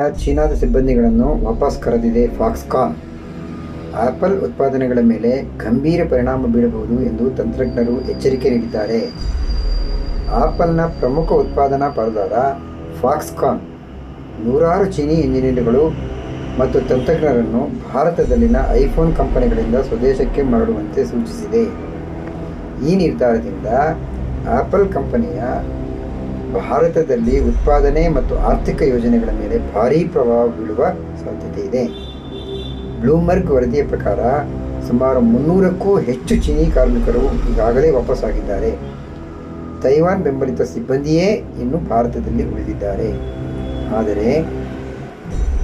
ಚೀನಾದ ಸಿಬ್ಬಂದಿಗಳನ್ನು ವಾಪಸ್ ಕರೆದಿದೆ ಫಾಕ್ಸ್ಕಾನ್. ಆಪಲ್ ಉತ್ಪಾದನೆಗಳ ಮೇಲೆ ಗಂಭೀರ ಪರಿಣಾಮ ಬೀಳಬಹುದು ಎಂದು ತಂತ್ರಜ್ಞರು ಎಚ್ಚರಿಕೆ ನೀಡಿದ್ದಾರೆ. ಆಪಲ್ನ ಪ್ರಮುಖ ಉತ್ಪಾದನಾ ಪಾಲುದಾರ ಫಾಕ್ಸ್ಕಾನ್ ನೂರಾರು ಚೀನಿ ಇಂಜಿನಿಯರ್ಗಳು ಮತ್ತು ತಂತ್ರಜ್ಞರನ್ನು ಭಾರತದಲ್ಲಿನ ಐಫೋನ್ ಕಂಪನಿಗಳಿಂದ ಸ್ವದೇಶಕ್ಕೆ ಮರಳುವಂತೆ ಸೂಚಿಸಿದೆ. ಈ ನಿರ್ಧಾರದಿಂದ ಆಪಲ್ ಕಂಪನಿಯ ಭಾರತದಲ್ಲಿ ಉತ್ಪಾದನೆ ಮತ್ತು ಆರ್ಥಿಕ ಯೋಜನೆಗಳ ಮೇಲೆ ಭಾರೀ ಪ್ರಭಾವ ಬೀಳುವ ಸಾಧ್ಯತೆ ಇದೆ. ಬ್ಲೂಮರ್ಗ್ ವರದಿಯ ಪ್ರಕಾರ, ಸುಮಾರು ಮುನ್ನೂರಕ್ಕೂ ಹೆಚ್ಚು ಚೀನಿ ಕಾರ್ಮಿಕರು ಈಗಾಗಲೇ ವಾಪಸ್ಸಾಗಿದ್ದಾರೆ ತೈವಾನ್ ಬೆಂಬಲಿತ ಸಿಬ್ಬಂದಿಯೇ ಇನ್ನು ಭಾರತದಲ್ಲಿ ಉಳಿದಿದ್ದಾರೆ. ಆದರೆ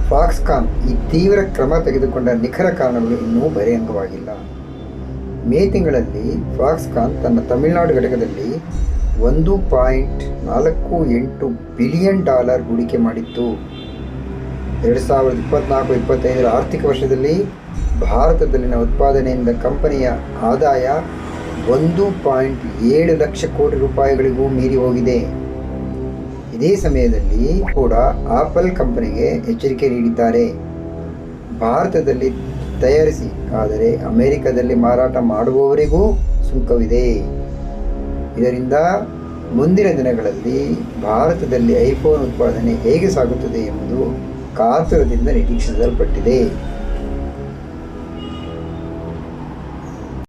ಫಾಕ್ಸ್ಕಾನ್ ಈ ತೀವ್ರ ಕ್ರಮ ತೆಗೆದುಕೊಂಡ ನಿಖರ ಕಾರಣಗಳು ಇನ್ನೂ ಬಹಿರಂಗವಾಗಿಲ್ಲ. ಮೇ ತಿಂಗಳಲ್ಲಿ ಫಾಕ್ಸ್ಕಾನ್ ತನ್ನ ತಮಿಳುನಾಡು ಘಟಕದಲ್ಲಿ ಒಂದು ಪಾಯಿಂಟ್ ನಾಲ್ಕು ಎಂಟು ಬಿಲಿಯನ್ ಡಾಲರ್ ಹೂಡಿಕೆ ಮಾಡಿತ್ತು. ಎರಡು ಸಾವಿರದ ಇಪ್ಪತ್ನಾಲ್ಕು, ಇಪ್ಪತ್ತೈದರ ಆರ್ಥಿಕ ವರ್ಷದಲ್ಲಿ ಭಾರತದಲ್ಲಿನ ಉತ್ಪಾದನೆಯಿಂದ ಕಂಪನಿಯ ಆದಾಯ ಒಂದು ಪಾಯಿಂಟ್ ಏಳು ಲಕ್ಷ ಕೋಟಿ ರೂಪಾಯಿಗಳಿಗೂ ಮೀರಿ ಹೋಗಿದೆ. ಇದೇ ಸಮಯದಲ್ಲಿ ಕೂಡ ಆಪಲ್ ಕಂಪನಿಗೆ ಎಚ್ಚರಿಕೆ ನೀಡಿದ್ದಾರೆ. ಭಾರತದಲ್ಲಿ ತಯಾರಿಸಿ, ಆದರೆ ಅಮೆರಿಕದಲ್ಲಿ ಮಾರಾಟ ಮಾಡುವವರಿಗೂ ಸುಂಕವಿದೆ. ಇದರಿಂದ ಮುಂದಿನ ದಿನಗಳಲ್ಲಿ ಭಾರತದಲ್ಲಿ ಐಫೋನ್ ಉತ್ಪಾದನೆ ಹೇಗೆ ಸಾಗುತ್ತದೆ ಎಂಬುದು ಕಾತುರದಿಂದ ನಿರೀಕ್ಷಿಸಲ್ಪಟ್ಟಿದೆ.